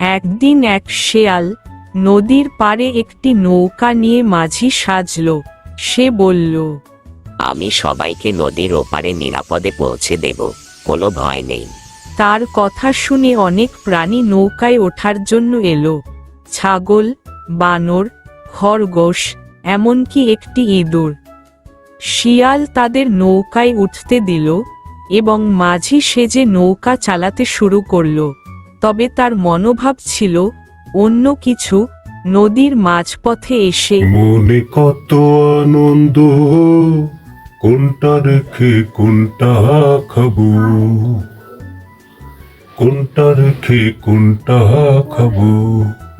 একদিন এক শেয়াল নদীর পাড়ে একটি নৌকা নিয়ে মাঝি সাজল। সে বলল আমি সবাইকে নদীর ওপারে নিরাপদে পৌঁছে দেব কোনো ভয় নেই। তার কথা শুনে অনেক প্রাণী নৌকায় ওঠার জন্য এলো। ছাগল বানর খরগোশ এমনকি একটি ইঁদুর। শিয়াল তাদের নৌকায় উঠতে দিল এবং মাঝি সেজে নৌকা চালাতে শুরু করল। তবে তার মনোভাব ছিল অন্য কিছু। নদীর মাঝপথে এসে মনে কত আনন্দ কোনটা রেখে কোনটা খাব? কোনটা রেখে কোনটা খাব?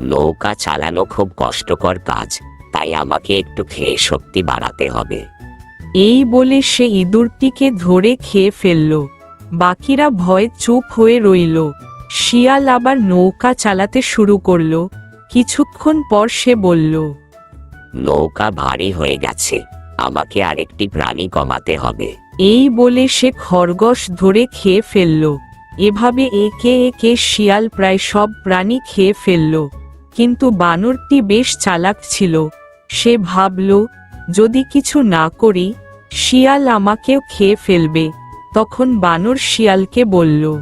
নৌকা চালানো খুব কষ্টকর কাজ তাই আমাকে একটু খেয়ে শক্তি বাড়াতে হবে। এই বলে সে ইঁদুরটিকে ধরে খেয়ে ফেলল। বাকিরা ভয়ে চুপ হয়ে রইল। শিয়াল আবার নৌকা চালাতে শুরু করল। কিছুক্ষণ পর সে বলল নৌকা ভারী হয়ে গেছে আমাকে আরেকটি প্রাণী কমাতে হবে। এই বলে সে খরগোশ ধরে খেয়ে ফেলল। এভাবে একে একে শিয়াল প্রায় সব প্রাণী খেয়ে ফেলল। কিন্তু বানরটি বেশ চালাক ছিল। সে ভাবল যদি কিছু না করি শিয়াল আমাকেও খেয়ে ফেলবে। তখন বানর শিয়ালকে বলল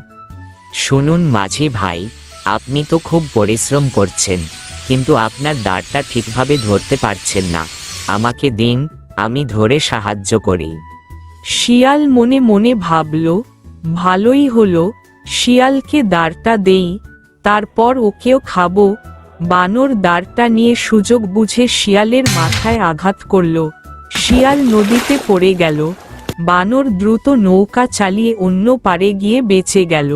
শুনুন মাঝি ভাই, আপনি তো খুব পরিশ্রম করছেন, কিন্তু আপনার দাঁড়টা ঠিকভাবে ধরতে পারছেন না। আমাকে দিন, আমি ধরে সাহায্য করি। শিয়াল মনে মনে ভাবল, ভালোই হলো, শিয়ালকে দাঁড়টা দেই, তারপর ওকেও খাব। বানর দাঁড়টা নিয়ে সুযোগ বুঝে শিয়ালের মাথায় আঘাত করল। শিয়াল নদীতে পড়ে গেল। বানর দ্রুত নৌকা চালিয়ে অন্য পারে গিয়ে বেঁচে গেল।